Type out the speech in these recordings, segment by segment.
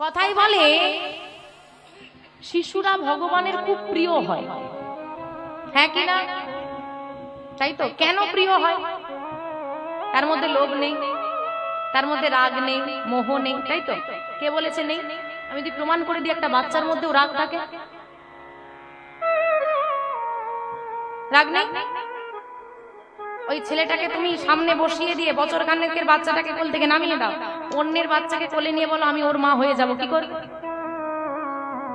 কথাই বলে শিশুরা ভগবানের খুব প্রিয় হয়। হ্যাঁ কি না? তাই তো কেন প্রিয় হয়? তার মধ্যে লোভ নেই তার মধ্যে রাগ নেই মোহ নেই তাই তো? কে বলেছে নেই? আমি যদি প্রমাণ করে দিই একটা বাচ্চার মধ্যেও রাগ থাকে। রাগ নেই? ওই ছেলেটাকে তুমি সামনে বসিয়ে দিয়ে বছর খানেকের বাচ্চাটাকে কোল থেকে নামিয়ে দাও। অন্যের বাচ্চাকে কোলে নিয়ে বলো, আমি ওর মা হয়ে যাব, কি করে?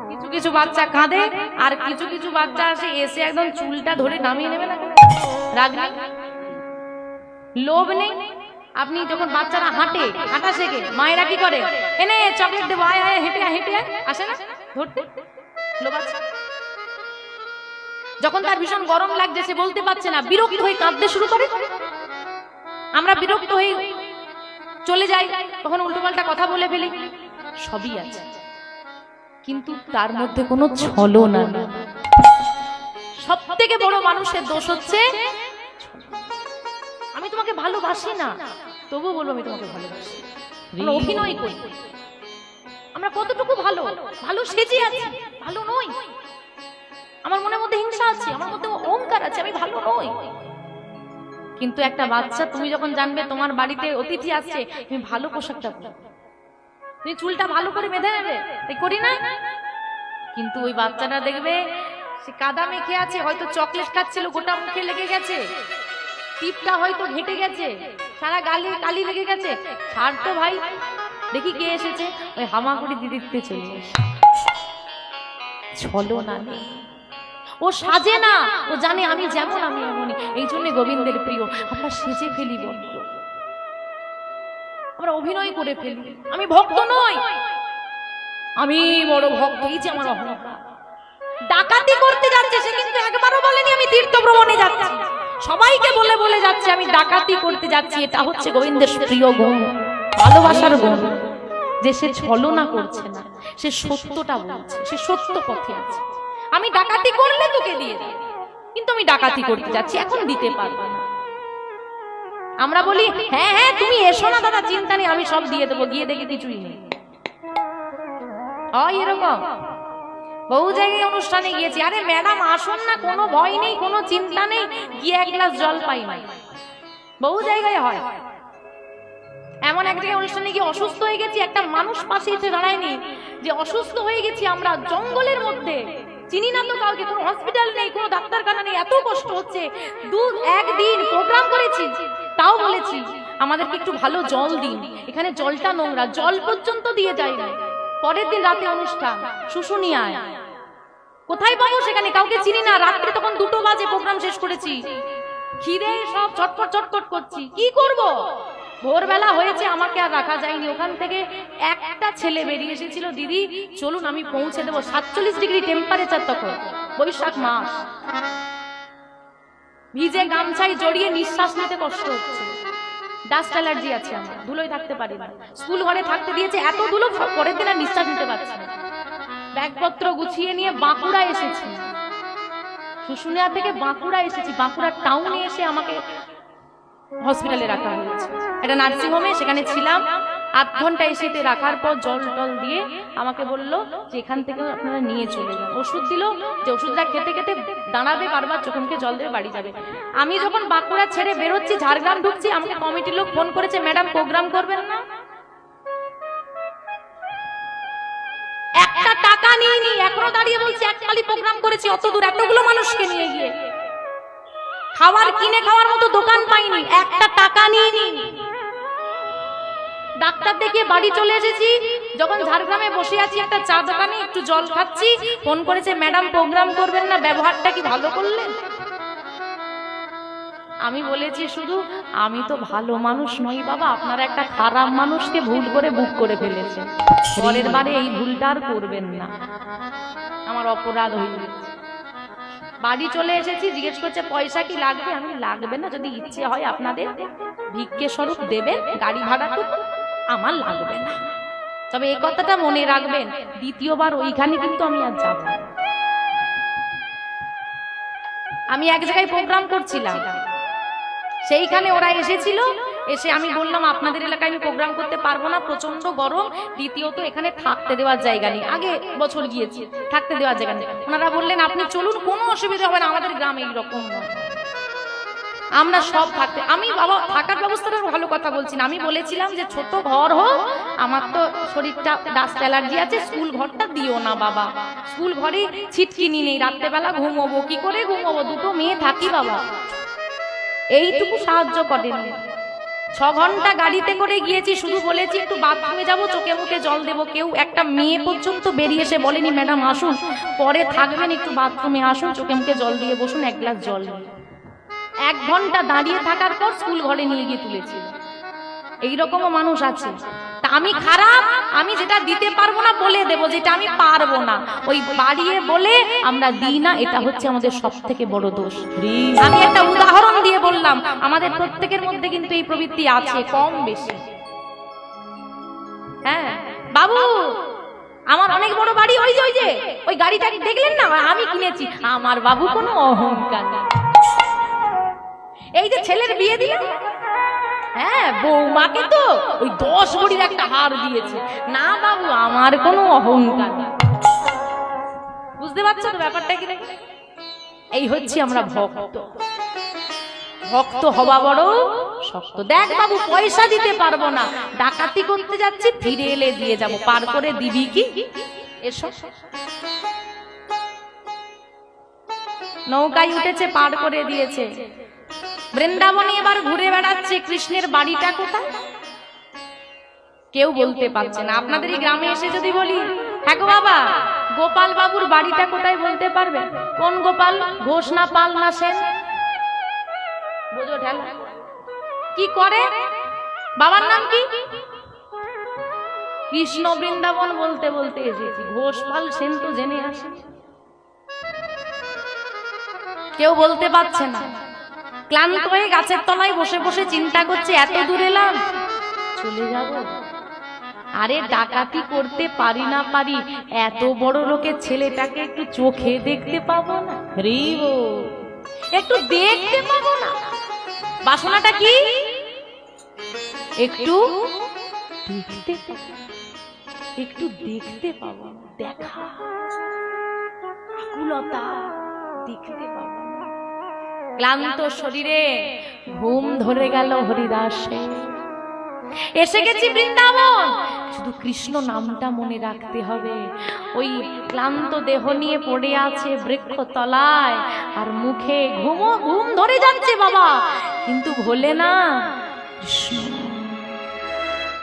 কিছু কিছু বাচ্চা কাঁদে, আর কিছু কিছু বাচ্চা আসে, এসে একদম চুলটা ধরে নামিয়ে নেবে না নেই লোভ নেই? আপনি যখন বাচ্চারা হাঁটে, হাঁটা শেখে, মায়েরা কি করে? এনে চকলেট দেবো, আয় আয়, হেঁটে হেঁটে আসে না? ধরতে? যখন তার ভীষণ গরম লাগছে, সে বলতে পারছে না, বিরক্ত হয়ে কাঁদতে শুরু করে। আমরা বিরক্ত হয়ে চলে যাই তখন উল্টোপাল্টা কথা বলে ফেলি। সবই আছে। কিন্তু তার মধ্যে কোনো ছলো না সব থেকে বড় মানুষের দোষ হচ্ছে আমি তোমাকে ভালোবাসি না তবু বলব আমি তোমাকে ভালোবাসি। আমরা অভিনয় করি। আমরা কতটুকু ভালো? ভালো সেজে আছি ভালো নই। আমার মনের মধ্যে হিংসা আছে আমার মধ্যে অহংকার আছে আমি ভালো নই। কিন্তু একটা বাচ্চা তুমি যখন জানবে তোমার বাড়িতে অতিথি আসছে, তুমি ভালো পোশাকটা পরো। তুমি চুলটা ভালো করে বেঁধে নেবে, তাই করি না? কিন্তু ওই বাচ্চাটা দেখবে, সে কাদা মেখে আছে, হয়তো চকলেট খাচ্ছিল, গোটা মুখে লেগে গেছে। টিপটা হয়তো ঘেটে গেছে, সারা গালি কালি লেগে গেছে। ছাড় তো ভাই, দেখি কে এসেছে। ওই হামাগুড়ি দিদিতে চলে এসে। ছলো না নেই। ও সাজে না। ও জানে আমি যেমন, আমি এমনই। এই জন্য গোবিন্দের প্রিয়। আমরা সেজে ফেলি বড্ড আমরা অভিনয় করে ফেলি। আমি ভক্ত নই। আমি বড় ভক্ত। এই যে আমার ডাকাতি করতে যাচ্ছে, সে কিন্তু একবারও বলেনি আমি তীর্থ ভ্রমণে যাচ্ছি। সবাইকে বলে বলে যাচ্ছে, আমি ডাকাতি করতে যাচ্ছি। এটা হচ্ছে গোবিন্দের প্রিয় গুণ, ভালোবাসার গুণ। যে সে ছলনা করছে না, সে সত্যটা বলছে, সে সত্য পথে আছে। আমি ডাকাতি করলে তোকে দিয়ে দেব। কিন্তু আমি ডাকাতি করতে যাচ্ছি, এখন দিতে পারব না। আমরা বলি হ্যাঁ হ্যাঁ তুমি এসো না দাদা, চিন্তা নেই, আমি সব দিয়ে দেবো, গিয়ে দেখে কিছুই নেই। হয় এরকম। বহু জায়গায় অনুষ্ঠানে গিয়েছি। আরে, ম্যাডাম, আসুন না, কোনো ভয় নেই, কোনো চিন্তা নেই, গিয়ে এক গ্লাস জল পাই নাই বহু জায়গায় হয়। এমন এক জায়গায় অনুষ্ঠানে গিয়ে অসুস্থ হয়ে গেছি, একটা মানুষ পাশে এসে দাঁড়ায়নি, যে অসুস্থ হয়ে গেছি আমরা জঙ্গলের মধ্যে। চিনি না তো কাউকে, কোনো হসপিটাল নেই, কোনো ডাক্তারখানা নেই, এত কষ্ট হচ্ছে। দু, একদিন প্রোগ্রাম করেছি, তাও বলেছি, আমাদেরকে একটু ভালো জল দিন। এখানে জলটা নোংরা, জল পর্যন্ত দিয়ে যায় না। পরের দিন রাতে অনুষ্ঠান, শুশুনিয়ায়। কোথায় পাবো সেখানে? কাউকে চিনি না। রাত্রে তখন দুটো বাজে প্রোগ্রাম শেষ করেছি। খিদে সব চটপট চটপট করছি। কি করব? ভোরবেলা হয়েছে, আমাকে আর রাখা যায়নি। ওখান থেকে একটা ছেলে বেরিয়ে এসেছিল, দিদি, চলুন, আমি পৌঁছে দেবো। সাতচল্লিশ ডিগ্রি টেম্পারেচার তখন, বৈশাখ মাস। ভিজে গামছাই জড়িয়ে নিঃশ্বাস নিতে কষ্ট হচ্ছে। ডাস্ট অ্যালার্জি আছে আমার, ধুলোয় থাকতে পারি না। স্কুল ঘরে থাকতে দিয়েছে এত ধুলো, পরের দিন আর নিঃশ্বাস নিতে পারছি না। ব্যাগপত্র গুছিয়ে নিয়ে বাঁকুড়া এসেছি। শুশুনিয়া থেকে বাঁকুড়া এসেছি বাঁকুড়া টাউনে এসে আমাকে হসপিটালে রাখা হয়েছে। একটা নার্সিং হোমে সেখানে ছিলাম। আধ ঘণ্টা এসেতে রাখার পর জল টল দিয়ে আমাকে বলল যে এখান থেকে আপনারা নিয়ে চলে যান। ওষুধ দিল যে ওষুধটা খেতে খেতে দাঁড়াবে বারবার চোখে জল দেবে বাড়ি যাবে। আমি যখন বাঁকুড়া ছেড়ে বেরোচ্ছি, ঝাড়গ্রাম ঢুকছি, আমাকে কমিটির লোক ফোন করেছে, ম্যাডাম, প্রোগ্রাম করবেন না? একটা টাকা নিয়ে নি এখনও দাঁড়িয়ে বলছি এক খালি প্রোগ্রাম করেছি, অত দূর, এতগুলো মানুষকে নিয়ে গিয়ে। খাবার কিনে খাওয়ার মতো দোকান পাইনি, একটা টাকা নিয়ে ডাক্তার দেখে বাড়ি চলে এসেছি, যখন ঝাড়গ্রামে বসে আছি, একটা চা দোকানে একটু জল খাচ্ছি, ফোন করেছে, ম্যাডাম প্রোগ্রাম করবেন না, ব্যবহারটা কি ভালো করলেন? আমি বলেছি, শুধু আমি তো ভালো মানুষ নই বাবা, আপনারা একটা খারাপ মানুষকে ভুল করে বুক করে ফেলেছেন। পরের বারে এই ভুলটা আর করবেন না। আমার অপরাধ হয়ে গেছে। বাড়ি চলে এসেছি, জিজ্ঞেস করছে, পয়সা কি লাগবে? আমি, লাগবে না, যদি ইচ্ছে হয় আপনাদের ভিক্ষে স্বরূপ দেবেন, গাড়ি ভাড়া আমার লাগবে না। তবে এই কথাটা মনে রাখবেন, দ্বিতীয়বার ওইখানে কিন্তু আমি আর যাব আমি এক জায়গায় প্রোগ্রাম করছিলাম, সেইখানে ওরা এসেছিল এসে আমি বললাম, আপনাদের এলাকায় আমি প্রোগ্রাম করতে পারব না প্রচণ্ড গরম। দ্বিতীয়ত এখানে থাকতে দেওয়ার জায়গা নেই। আগে বছর গিয়েছি, থাকতে দেওয়ার জায়গা নেই। ওনারা বললেন, আপনি চলুন, কোনো অসুবিধা হবে না, আমাদের গ্রামে এইরকম আমরা সব থাকতে, আমি বাবা, থাকার ব্যবস্থাটা ভালো কথা বলছি না। আমি বলেছিলাম যে, ছোট ঘর হোক, আমার তো শরীরটা ডাস্ট অ্যালার্জি আছে, স্কুল ঘরটা দিও না বাবা। স্কুল ঘরে ছিটকিনি নেই, রাত্রেবেলা ঘুমোবো। কি করে ঘুমোবো? দুটো মেয়ে থাকি বাবা। এইটুকু সাহায্য করেনি ছ ঘণ্টা গাড়িতে করে গিয়েছি, শুধু বলেছি একটু বাথরুমে যাব, চোখে মুখে জল দেবো। কেউ একটা মেয়ে পর্যন্ত বেরিয়ে এসে বলেনি, ম্যাডাম, আসুন। পরে থাকবেন, একটু বাথরুমে আসুন, চোখে মুখে জল দিয়ে বসুন, এক গ্লাস জল এক ঘণ্টা দাঁড়িয়ে থাকার পর স্কুল ঘরে নিয়ে গিয়ে তুলেছিল এইরকমও মানুষ আছে। আমি খারাপ, আমি যেটা দিতে পারব না বলে দেব, যেটা আমি পারব না। ওই বাড়িয়ে বলে আমরা দিই না, এটা হচ্ছে আমাদের সব থেকে বড় দোষ। আমি একটা উদাহরণ দিয়ে বললাম, আমাদের প্রত্যেকের মধ্যে কিন্তু এই প্রবৃত্তি আছে, কম বেশি। হ্যাঁ বাবু, আমার অনেক বড় বাড়ি ওই যে ওই যে, ওই গাড়ি গাড়িটা দেখলেন না? আমি কিনেছি। আমার বাবু কোনো অহংকার এই যে ছেলের বিয়ে দিল হ্যাঁ বৌমাকে তো ওই দশ ভরির একটা হার দিয়েছে। না বাবু, আমার কোনো অহংকার। বুঝতে পারছ তো ব্যাপারটা কি এই হচ্ছে আমরা ভক্ত। ভক্ত হওয়া বড় শক্ত। দেখ বাবু, পয়সা দিতে পারব না। ডাকাতি করতে যাচ্ছি, ফিরে এলে দিয়ে যাব। পার করে দিবি কি? এসো। নৌকায় উঠেছে, পার করে দিয়েছে। বৃন্দাবনে এবার ঘুরে বেড়াচ্ছে কৃষ্ণের বাড়িটা কোথায়? কেউ বলতে পারছে না। আপনাদের এই গ্রামে এসে যদি বলি হ্যাঁ বাবা, গোপাল বাবুর বাড়িটা কোথায় বলতে পারবে? কোন গোপাল? ঘোষ না পাল না সেন? কি করে? বাবার নাম কি? কৃষ্ণ বৃন্দাবন বলতে বলতে এসেছি। ঘোষ পাল সেন তো জেনে আসে। কেউ বলতে পারছে না। ক্লান্ত হয়ে গাছের তলায় বসে বসে চিন্তা করছে, এত দূর এলাম? চলে যাব। আরে ডাকাতি করতে পারি না পারি, এত বড় লোকের ছেলেটাকে একটু চোখে দেখতে পাবো না? একটু দেখতে পাবো না? বাসনাটা কি? একটু দেখতে। একটু দেখতে পাবো দেখা আকুলতা দেখতে পাবো ক্লান্ত শরীরে ঘুম ধরে গেল হরিদাসে। এসে গেছি বৃন্দাবন। শুধু কৃষ্ণ নামটা মনে রাখতে হবে। ওই ক্লান্ত দেহ নিয়ে পড়ে আছে বৃক্ষ তলায় আর মুখে ঘুমো, ঘুম ধরে যাচ্ছে বাবা। কিন্তু ভোলে না। কৃষ্ণ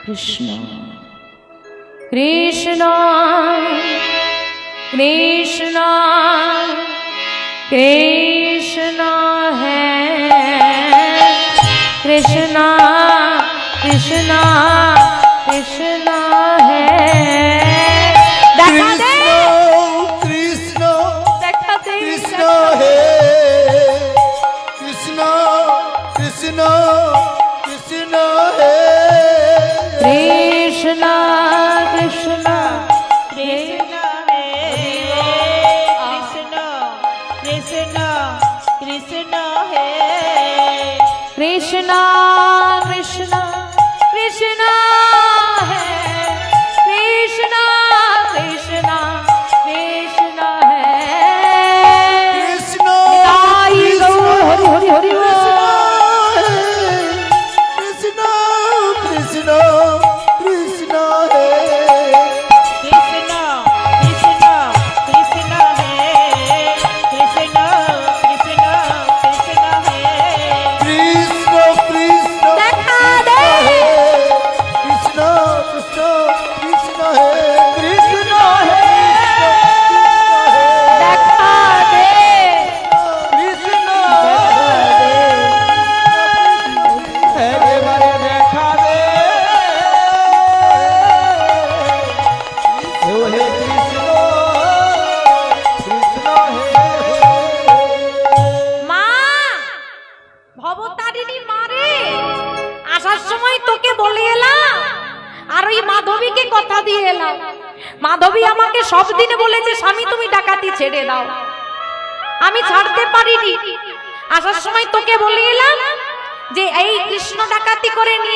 কৃষ্ণ কৃষ্ণ কৃষ্ণ কৃষ্ণ। কৃষ্ণ কৃষ্ণ কৃষ্ণ হ্যাঁ দেখা দে কৃষ্ণ দেখা দে কৃষ্ণ হে কৃষ্ণ কৃষ্ণ কৃষ্ণ হে কৃষ্ণ কৃষ্ণ কৃষ্ণ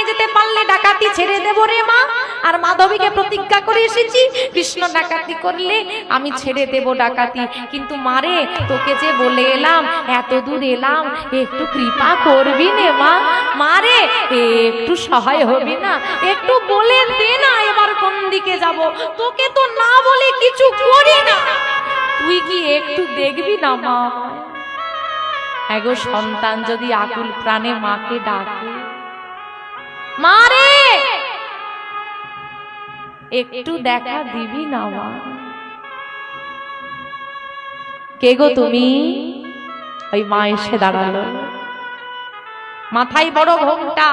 যেতে পারলে ডাকাতি ছেড়ে দেব রে মা। আর মাধবীকে প্রতিজ্ঞা করে এসেছি, কৃষ্ণ ডাকাতি করলে আমি ছেড়ে দেব ডাকাতি। কিন্তু মারে তোকে যে বলে এলাম, এত দূর এলাম, একটু কৃপা করবি নে মা। মারে একটু সহায় হবি না। একটু বলে দে না এবার কোন দিকে যাব। তোকে তো না বলে কিছু করি না। তুই কি একটু দেখবি না মা। এগো সন্তান, যদি আকুল প্রাণে মাকে ডাকে। মারে একটু দেখা দিবি না মা? কে গো তুমি? ওই মা এসে দাঁড়াল। মাথায় বড় ঘোমটা।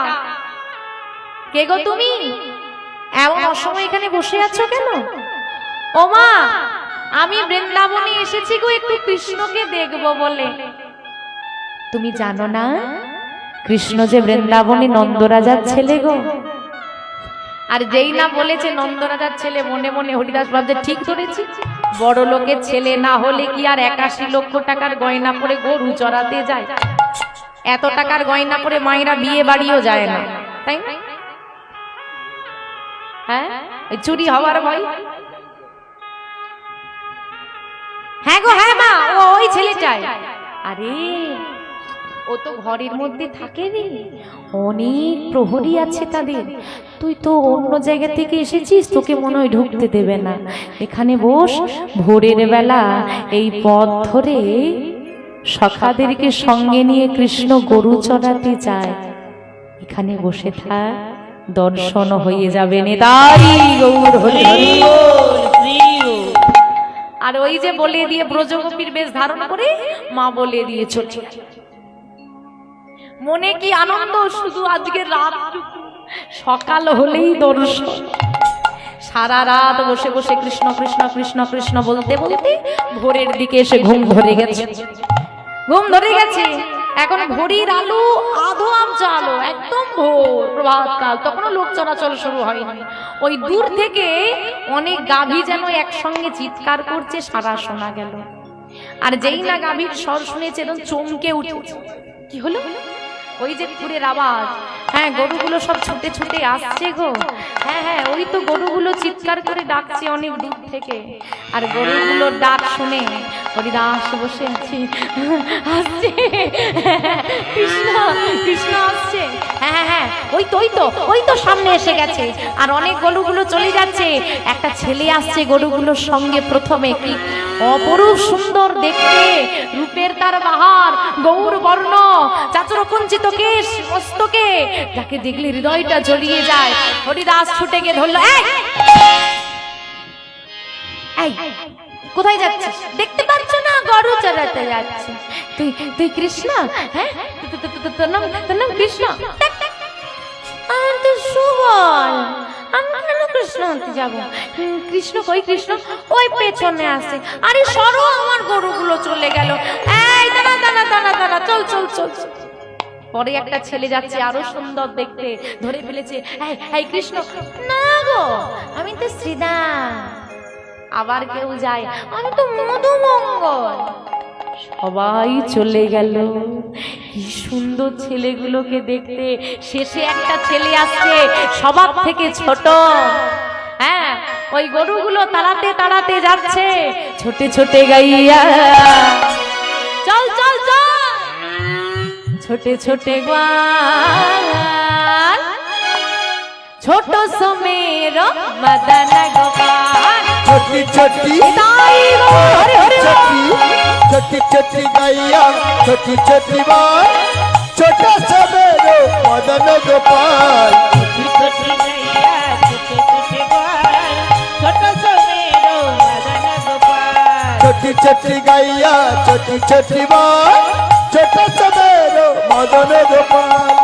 কে গো তুমি? এমন অসময় এখানে বসে আছো কেন? ও মা আমি বৃন্দাবনে এসেছি গো একটু কৃষ্ণকে দেখব বলে। তুমি জানো না? কৃষ্ণ যে বৃন্দাবনে নন্দরাজার ছেলে গো। আর যেই না বলেছে নন্দরাজার ছেলে, মনে মনে হরিদাস ভাবছে, ঠিক ধরেছি। বড় লোকের ছেলে না হলে কি আর একাশি লক্ষ টাকার গয়না পরে গরু চড়াতে যায়? এত টাকার গয়না পরে মায়েরা বিয়ে বাড়িও যায় না, তাই না? হ্যাঁ? চুরি হওয়ার ভয়। হ্যাঁ গো হ্যাঁ মা, ও ওই ছেলেটাই। আরে ও তো ঘরের মধ্যে থাকে রে অনেক প্রহরী আছে তাদের। তুই তো অন্য জায়গা থেকে এসেছিস তোকে মনে হয় ঢুকতে দেবে না। এখানে বস ভোরের বেলা এই পথ ধরে সখাদেরকে সঙ্গে নিয়ে কৃষ্ণ গরু চড়াতে যায়। এখানে বসে থাক। দর্শন হয়ে যাবে গৌর হরি আর ওই যে বলে দিয়ে ব্রজগোপীর বেশ ধারণ করে মা বলে দিয়ে চলে গেল। মনে কি আনন্দ? শুধু আজকে রাত সকাল হলেই দর্শন। সারা রাত বসে বসে কৃষ্ণ কৃষ্ণ কৃষ্ণ কৃষ্ণ বলতে বলতে ভোরের দিকে এসে ঘুম ধরে গেছে। ঘুম ধরে গেছে। এখন ঘড়ির আলো আধো আবজা আলো একদম ভোর প্রভাতকাল। তখনও লোক চলাচল শুরু হয়নি। ওই দূর থেকে অনেক গাভী যেন একসঙ্গে চিৎকার করছে সারা শোনা গেল। আর যেই না গাভীর স্বর শুনেছে চমকে উঠেছে। কি হলো? ওই যে কুকুরের আওয়াজ। হ্যাঁ গরুগুলো সব ছুটে ছুটে আসছে গো। হ্যাঁ হ্যাঁ ওই তো গরুগুলো চিৎকার করে ডাকছে অনেক দূর থেকে। আর গরুগুলোর ডাক শুনে হরিদাস বসে আছে। আসছে। কৃষ্ণ কৃষ্ণ আসছে। হ্যাঁ হ্যাঁ হ্যাঁ ওই তো ওই তো ওই তো সামনে এসে গেছে। আর অনেক গরুগুলো চলে যাচ্ছে। একটা ছেলে আসছে গরুগুলোর সঙ্গে প্রথমে। কি অপরূপ সুন্দর দেখতে। রূপের তার বাহার, গৌর বর্ণ চাচর কুঞ্চিত কেশ, মস্তকে। যাকে দেখলে হৃদয়টা জড়িয়ে যায়। হরিদাস ছুটে গিয়ে ধরলো এই! কোথায় যাচ্ছিস? দেখতে পাচ্ছ না? গরু চড়াতে যাচ্ছি। তুই তুই কৃষ্ণ? হ্যাঁ? তোর নাম তোর নাম কৃষ্ণ? আমি তো সুবল। আমি কৃষ্ণ কৃষ্ণ কৃষ্ণ? ওই পেছনে আরে সরো, আমার গরুগুলো চলে গেল। চল চল চল। পরে একটা ছেলে যাচ্ছে আরও সুন্দর দেখতে, ধরে ফেলেছে। এই কৃষ্ণ। না গো, আমি তো শ্রীদাম আবার কেউ যায়। আমি তো মধুমঙ্গল। সবাই চলে গেল। কি সুন্দর ছেলেগুলোকে দেখতে। শেষে একটা ছেলে আসছে সবার থেকে ছোট। হ্যাঁ ওই গরুগুলো তাড়াতে তাড়াতে যাচ্ছে। ছোটে ছোটে গাইয়া। চল চল চল। ছোটে ছোটে গ্বাল ছোট সমের মদন গোপাল। छठी छठी। छठी छठी छठी गैया छठी छठी बार छोटा सा मदन गोपाल। छठी छठी गैया छठी छठी बाई छोटा सा मदन गोपाल। गैया छोटा सा मदन गोपाल।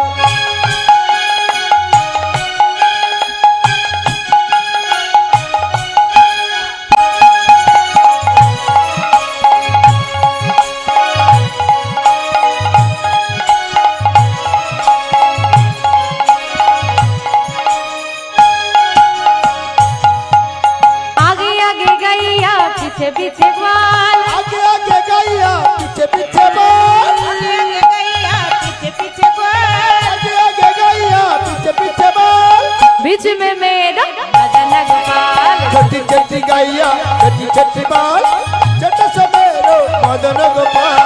गैया छठ छठ बाल। छठ सबेरो मदन गोपाल।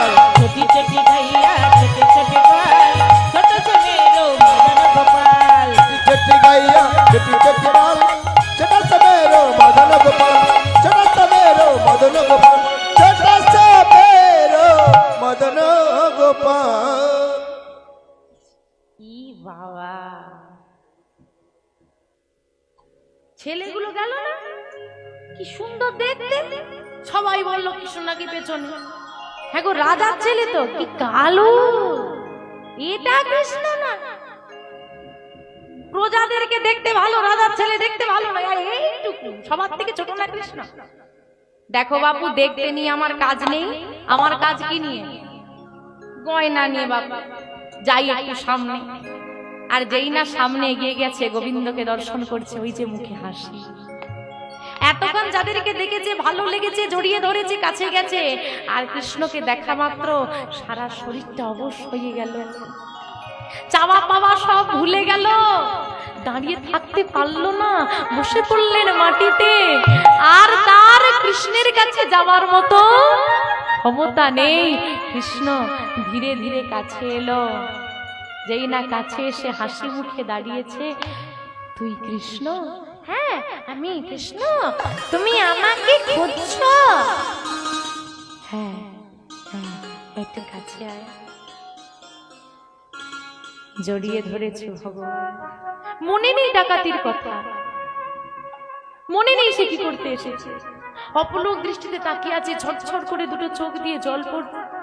ছেলেগুলো গেল না? কি সুন্দর দেখতে। সবাই বলল কৃষ্ণ নাকি পেছনে। হ্যাঁ গো, রাজার ছেলে তো, কি কালো। এটা কৃষ্ণ না। প্রজাদেরকে দেখতে ভালো, রাজার ছেলে দেখতে ভালো না। এইটুকু, সবার থেকে ছোট না কৃষ্ণ। দেখো বাপু, দেখতে নিয়ে আমার কাজ নেই। আমার কাজ কি নিয়ে? গয়না নিয়ে বাপু। যাই একটু সামনে। আর যেই না সামনে এগিয়ে গেছে, গোবিন্দকে দর্শন করছে ওই যে মুখে হাসি। এতক্ষণ যাদেরকে দেখেছে, ভালো লেগেছে, জড়িয়ে ধরেছে, কাছে গেছে, আর কৃষ্ণকে দেখা মাত্র সারা শরীরটা অবশ হয়ে গেল। চাওয়া পাওয়া সব ভুলে গেল। দাঁড়িয়ে থাকতে পারল না, বসে পড়লেন মাটিতে। আর তার কৃষ্ণের কাছে যাওয়ার মতো ক্ষমতা নেই। কৃষ্ণ ধীরে ধীরে কাছে এলো। যেই না কাছে এসে হাসি মুখে দাঁড়িয়েছে, তুই কৃষ্ণ? হ্যাঁ আমি কৃষ্ণ। তুমি আমাকে খুঁজছো? হ্যাঁ হ্যাঁ একটু কাছে আয়। জড়িয়ে ধরেছে ভগবান। মনে নেই ডাকাতির কথা। মনে নেই সে কি করতে এসেছে। অপলোক দৃষ্টিতে তাকিয়ে আছে, ঝরঝর করে দুটো চোখ দিয়ে জল পড়ছে।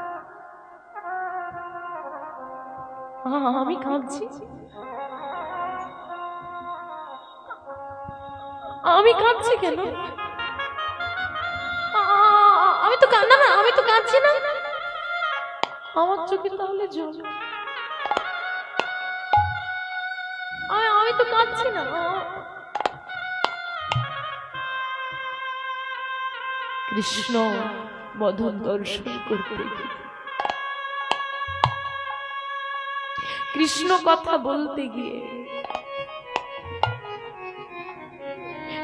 আমি কাঁদছি। আমি কাঁদছি কেন? আমি তো কান্না না, আমি তো কাঁদছি না। আমার চোখে তাহলে জল। আমি- তো কাঁদছি না। কৃষ্ণ বধন দর্শন করতে কৃষ্ণ কথা বলতে গিয়ে।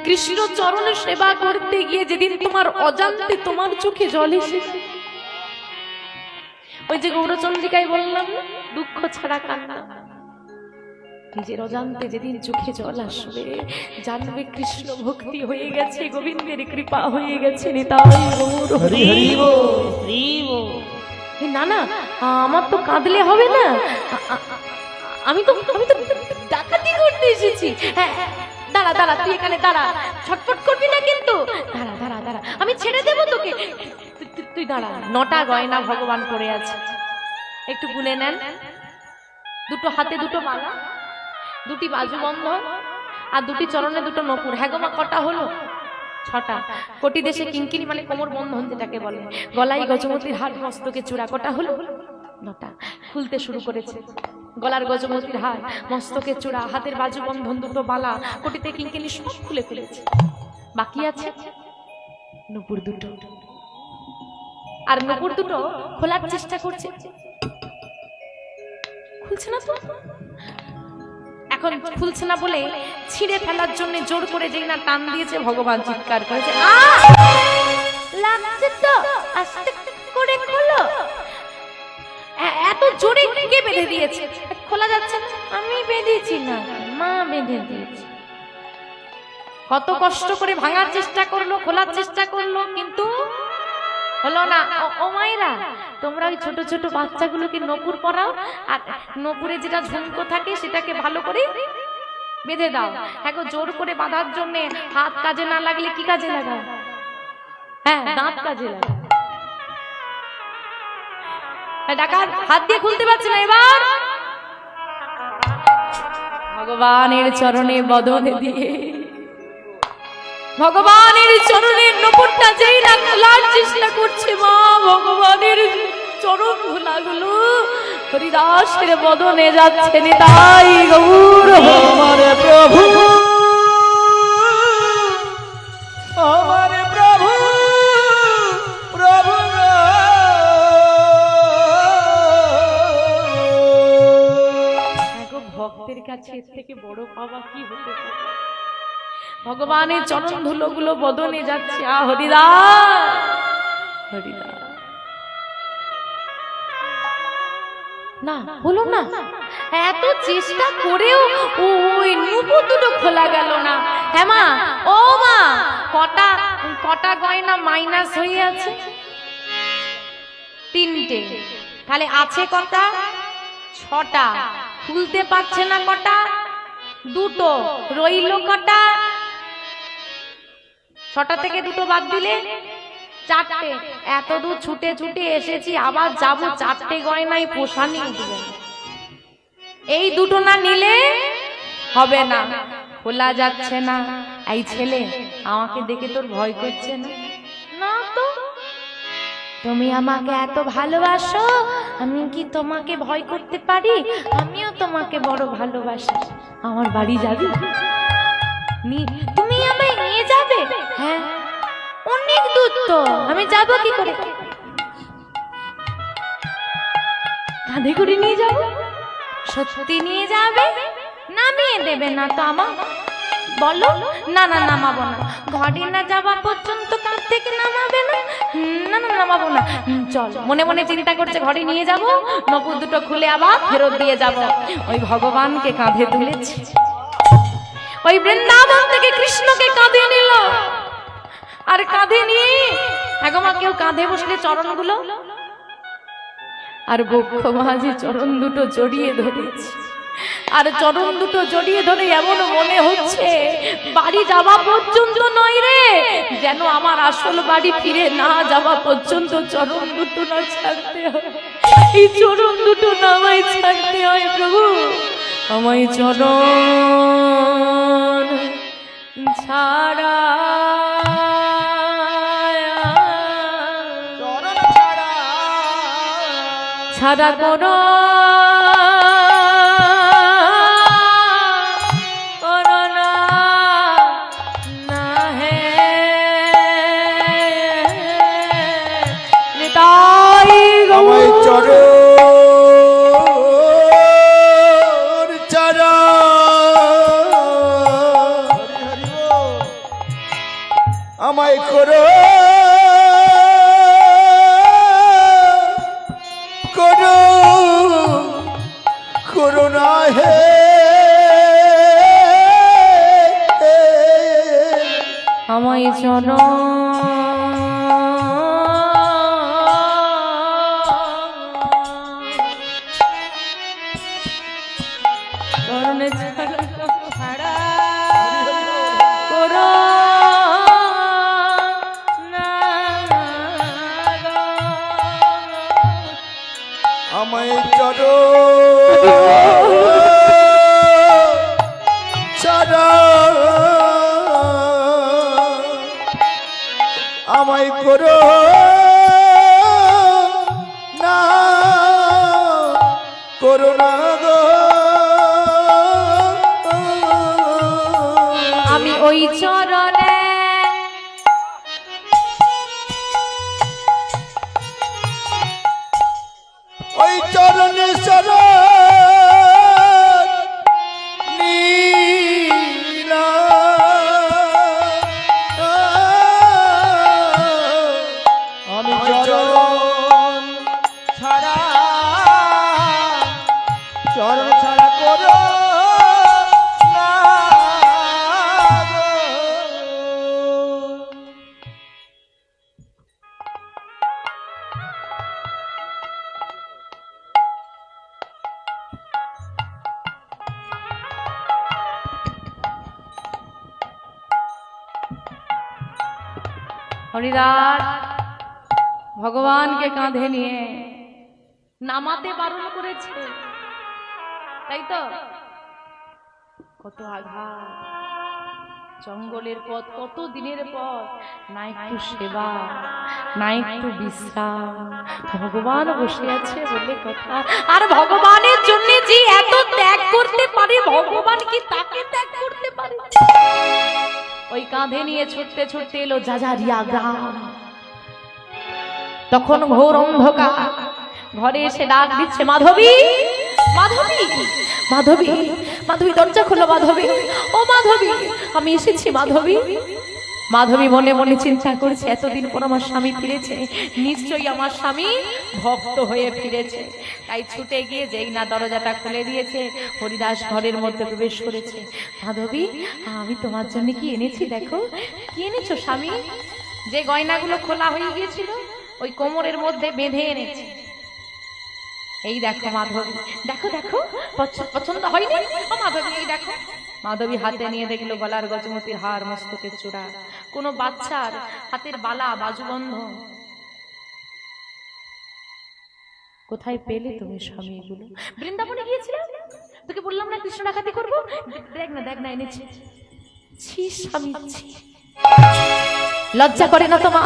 কৃষ্ণ চরণে সেবা করতে গিয়ে যেদিন তোমার অজান্তে তোমার চোখে জল এসেছে ওই যে গৌরচন্দ্রিকায় বললাম দুঃখ ছাড়া কান্না। নিজের অজান্তে যেদিন চোখে জল আসবে জানবে কৃষ্ণ ভক্তি হয়ে গেছে গোবিন্দের কৃপা হয়ে গেছে নেতা না না আমার তো কাঁদলে হবে না। আমি তো আমি তো ডাকাতি করতে এসেছি। হ্যাঁ হ্যাঁ, দাঁড়া দাঁড়া তুই এখানে দাঁড়া। ছটফট করবি না কিন্তু। দাঁড়া দাঁড়া দাঁড়া আমি ছেড়ে দেবো তোকে। তুই- দাঁড়া নটা গয়না ভগবান করে আছে। একটু গুনে নেন। দুটো হাতে দুটো মালা দুটি বাজু বন্ধ আর দুটি চরণে দুটো নপুর হ্যাঁ গো মা কটা হলো? ছটা। কোটি দেশে কিঙ্কিনি মানে কোমর বন্ধন যেটাকে বলে। গলায় গজমতির হাট মস্তকে চূড়া কটা হলো নটা। খুলতে শুরু করেছে। গলার গজমতির হাট মস্তকে চূড়া হাতের বাজু বন্ধন দুটো বালা। কোটিতে কিঙ্কিনি সব খুলে ফেলেছে। বাকি আছে নুপুর দুটো। আর নুপুর দুটো খোলার চেষ্টা করছে। খুলছে না তো? এখন খুলছে না বলে ছিঁড়ে ফেলার জন্য জোর করে যেই না টান দিয়েছে ভগবান চিৎকার করেছে লাগছে তো আস্তে করে খোলো। এত জোরে কে বেঁধে দিয়েছে? খোলা যাচ্ছে না। আমি বেঁধেছি না মা বেঁধে দিয়েছে। কত কষ্ট করে ভাঙার চেষ্টা করল খোলার চেষ্টা করল কিন্তু হলো না? ও- তোমরা ওই ছোট ছোট বাচ্চাগুলোকে নপুর পরাও, আর নপুরে যেটা ঝুমকো থাকে সেটাকে ভালো করে বেঁধে দাও। এখন জোর করে বাঁধার জন্য হাত কাজে না লাগলে কি কাজে লাগাও? হ্যাঁ দাঁত কাজে লাগাও। ডাকাত, হাত দিয়ে খুলতে পারছে না এবার? ভগবানের চরণে বদনে দিয়ে ভগবানের চরণের নপুরটা যেই না খোলার চেষ্টা করছে মা, ভগবানের চরণ ভোলাগুলো হরিদাসের বদনে যাচ্ছে নিতাই গৌর ভগবানের চরণ ধুলোগুলো বদনে যাচ্ছে। আ হরিদা! হরিদা! না হলো না। এত চেষ্টা করেও ওই নুপুর দুটো খোলা গেল না। হ্যাঁ মা ও মা কটা কটা গয়না মাইনাস হয়ে আছে? তিনটে। তাহলে আছে কটা? ছটা। খুলতে পারছে না কটা? দুটো। রইল কটা? ছটা থেকে দুটো বাদ দিলে? চারটে। এত দূর ছুটে ছুটে এসেছি আবার যাব চারটে গয়নাই পোষানি উঠবে না। এই দুটো না নিলে হবে না। খোলা যাচ্ছে না। এই ছেলে আমাকে দেখে তোর ভয় করছে না? না তো। তুমি আমাকে এত ভালোবাসো আমি কি তোমাকে ভয় করতে পারি? আমিও তোমাকে বড় ভালোবাসি। আমার বাড়ি যাবি? নি- তুমি আমায় নিয়ে যাবে হ্যাঁ? অনেক দূর তো। আমি যাব কি করে? কাঁধে করে নিয়ে যাব? সত্যি নিয়ে যাবে? নামিয়ে দেবে না তো আমার বলো? না না, নামাবো না। ঘরে না যাওয়া পর্যন্ত কাঁধ থেকে নামাবে না? না না, নামাবো না। চল। মনে মনে চিন্তা করছে ঘরে নিয়ে যাব? নপুর দুটো খুলে আবার ফেরত দিয়ে যাব। ওই ভগবানকে কাঁধে তুলেছে। ওই বৃন্দাবন থেকে কৃষ্ণকে কাঁধে নিল। আর কাঁধে নিয়ে একমা কেউ কাঁধে বসলে চরণগুলো? আর বক্ষ মাঝে চরণ দুটো জড়িয়ে ধরেছে। আর চরণ দুটো জড়িয়ে ধরে এমন মনে হচ্ছে, বাড়ি যাওয়া পর্যন্ত নয় রে, যেন আমার আসল বাড়ি ফিরে না যাওয়া পর্যন্ত চরণ দুটো না ছাড়তে হয়। এই চরণ দুটো না আমায় ছাড়তে হয় প্রভু। আমায় চলো ছাড়া। ছাড়া। ছাড়া আমায় করো। করো। করো না হে। আমায় চলো ওই চরণে কাঁধে নিয়ে নামাতে বারণ করেছে। তাই তো? কত আঘাত। জঙ্গলের পথ কত দিনের পথ। না একটু সেবা, না একটু বিশ্রাম। ভগবান বসে আছে বলে কথা। আর ভগবানের জন্য যে এত ত্যাগ করতে পারে, ভগবান কি তাকে ত্যাগ করতে পারে? ওই কাঁধে নিয়ে ছুটতে ছুটতে এলো জাজারিয়া গ্রাম। তখন ঘোর অন্ধকার। ঘরে এসে ডাক দিচ্ছে, মাধবী মাধবী মাধবী মাধবী, দরজা খোলো, মাধবী। ও মাধবী, আমি এসেছি, মাধবী। মাধবী মনে মনে চিন্তা করছে, এতদিন পর আমার স্বামী ফিরেছে, নিশ্চয়ই আমার স্বামী ভক্ত হয়ে ফিরেছে। তাই ছুটে গিয়ে যেই না দরজাটা খুলে দিয়েছে, হরিদাস ঘরের মধ্যে প্রবেশ করেছে। মাধবী, আমি তোমার জন্য কি এনেছি দেখো? কি এনেছো স্বামী? যে গয়নাগুলো খোলা হয়ে গিয়েছিল ওই কোমরের মধ্যে বেঁধে এনেছে। এই দেখো, মাধবী। দেখো দেখো পছন্দ হয়নি? ও মাধবী, এই দেখো। মাধবী হাতে নিয়ে দেখল গলার গজমতির হার, মস্তকের চূড়া। কোনো বাচ্চার হাতের বালা, বাজুবন্ধ। কোথায় পেলে তুমি স্বামী এগুলো? বৃন্দাবনে গিয়েছিলাম? তোকে বললাম না কৃষ্ণ ডাকাতি করব? দেখ না দেখ না, এনেছি। ছি, স্বামী লজ্জা করে না তোমা।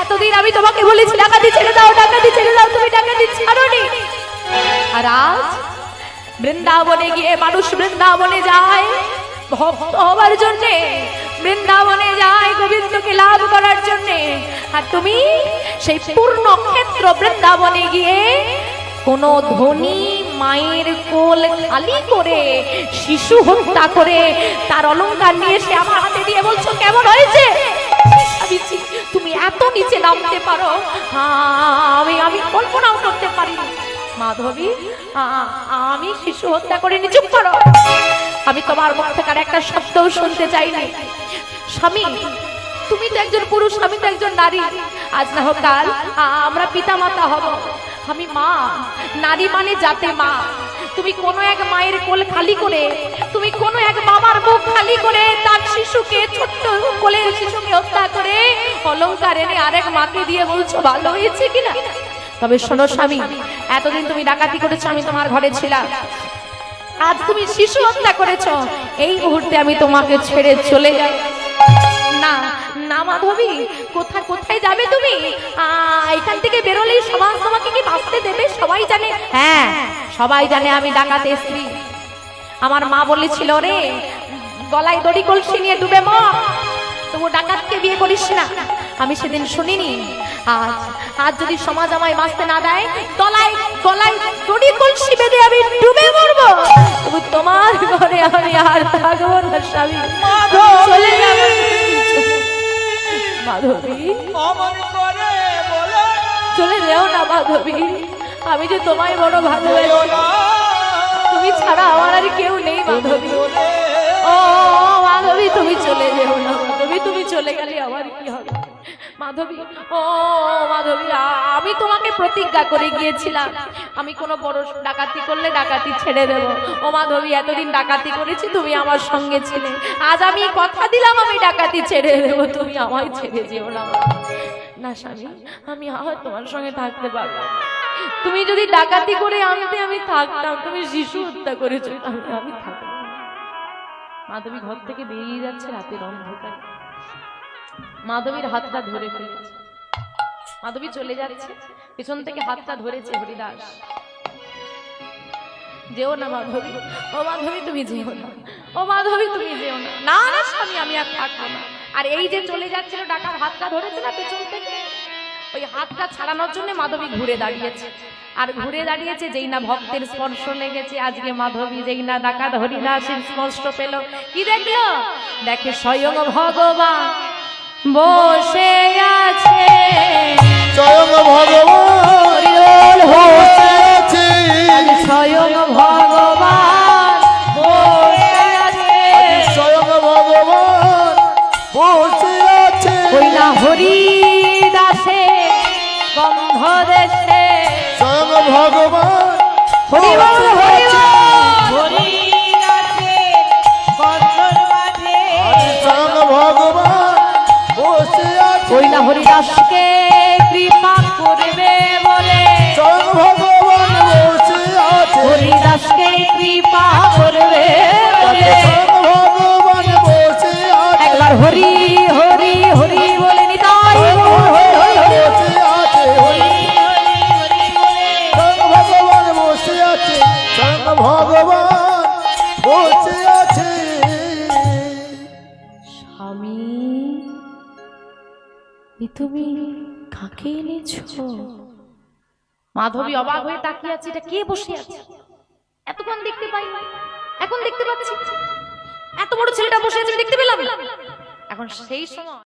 এতদিন আমি তোমাকে বলেছি, ডাকাতি ছেড়ে দাও, ডাকাতি ছেড়ে দাও, তুমি ডাকাতি ছাড়োনি আর আজ বৃন্দাবনে গিয়ে মানুষ বৃন্দাবনে যায়, ভক্ত হবার জন্যে, বৃন্দাবনে যায় গোবিন্দকে লাভ করার জন্যে। আর তুমি সেই পূর্ণ ক্ষেত্র বৃন্দাবনে গিয়ে কোন ধনী মায়ের কোল খালি করে, শিশু হত্যা করে, তার অলঙ্কার নিয়ে সে আমার হাতে দিয়ে বলছো, কেমন হয়েছে? এত নিচে নামতে পারো? আমি আমি কল্পনাও করতে পারি মাধবী আমি শিশু হত্যা করে নিচু চুপ করো। আমি তোমার মুখ থেকে একটা শব্দও শুনতে চাইনি। স্বামী, তুমি তো একজন পুরুষ, আমি তো একজন নারী। আজ না হোক কাল আমরা পিতা মাতা হব। আমি মা, নারী মানে যাতে মা। তুমি কোনো এক মায়ের কোল খালি করে, তুমি কোনো এক বাবার মুখ খালি করে তার শিশুকে ছোট্ট কোলের শিশুকে হত্যা করে অলংকার এনে আরেক মাকে দিয়ে বলছো, ভালো হয়েছে কিনা? তবে শোনো স্বামী, এতদিন তুমি ডাকাতি করেছ, আমি তোমার ঘরে ছিলাম। আজ তুমি শিশু হত্যা করেছ। এই মুহূর্তে আমি তোমাকে ছেড়ে চলে যাই। না। না মাধবী, কোথায় কোথায় যাবে তুমি? এখান থেকে বেরোলেই সমাজ তোমাকে কি বাঁচতে দেবে? সবাই জানে। হ্যাঁ সবাই জানে আমি ডাকাতে স্ত্রী। আমার মা বলেছিল রে গলায় দড়ি কলসি নিয়ে ডুবে মর। তবু ডাকাতকে বিয়ে করিস না। আমি সেদিন শুনিনি। আজ আজ যদি সমাজ আমায় বাঁচতে না দেয়, গলায় গলায় দড়ি কলসি বেঁধে আমি ডুবে মরবো। তবু তোমার ঘরে আমি আর থাকব না, স্বামী। চলে যাব। মাধবী। অমন করে বলে চলে যেও না মাধবী। আমি যে তোমায় বড় ভালোবাসি তুমি ছাড়া আমার আর কেউ নেই মাধবী। ও মাধবী তুমি চলে যেও না মাধবী তুমি চলে গেলে আমার কি হবে? মাধবী, ও মাধবী, আমি তোমাকে প্রতিজ্ঞা করে গিয়েছিলাম। আমি কোনো বড় ডাকাতি করলে ডাকাতি ছেড়ে দেব। ও মাধবী, এতদিন ডাকাতি করেছি, তুমি আমার সঙ্গে ছিলে। আজ আমি কথা দিলাম, আমি ডাকাতি ছেড়ে দেব। তুমি আমায় ছেড়ে যেও না। না স্বামী, আমি আর তোমার সঙ্গে থাকতে পারব তুমি যদি ডাকাতি করে আনতে আমি থাকতাম, তুমি শিশু হত্যা করেছ আমি না। মাধবী ঘর থেকে বেরিয়ে যাচ্ছে রাতের অন্ধকার। মাধবীর হাতটা ধরে ফেলেছে। মাধবী চলে যাচ্ছে। পেছন থেকে হাতটা ধরেছে হরিদাস। যেও না মাধবী। ও মাধবী, তুমি যেও না। ও মাধবী, তুমি যেও না। না স্বামী, আমি আর থাকব না। আর এই যে চলে যাচ্ছিল, ডাকার হাতটা ধরেছে না পেছন থেকে? ওই হাতটা ছাড়ানোর জন্য মাধবী ঘুরে দাঁড়িয়েছে। আর ঘুরে দাঁড়িয়েছে যেই না ভক্তের স্পর্শ লেগেছে। আজকে মাধবী যেই না ডাকাত হরিদাসের স্পর্শ পেল। কি দেখল? দেখে স্বয়ং ভগবান বসে আছে। স্বয়ং ভগবান বসে আছে। স্বয়ং ভগবান বসে আছে। স্বয়ং ভগবান বসে আছে। না হরি দাসে গন্ধ দেশে স্বয়ং ভগবান হরি হরিদাসকে কৃপা করবে বলে। ভগবান হরিদাসকে কৃপা করবে বলে। একবার হরি তুমি কাকে এনেছ? মাধবী অবাক হয়ে তাকিয়ে আছে, এটা কে বসে আছে? এতক্ষণ দেখতে পাই। এখন দেখতে পাচ্ছি। এত বড় ছেলেটা বসে আছে, দেখতে পেলাম। এখন সেই সময়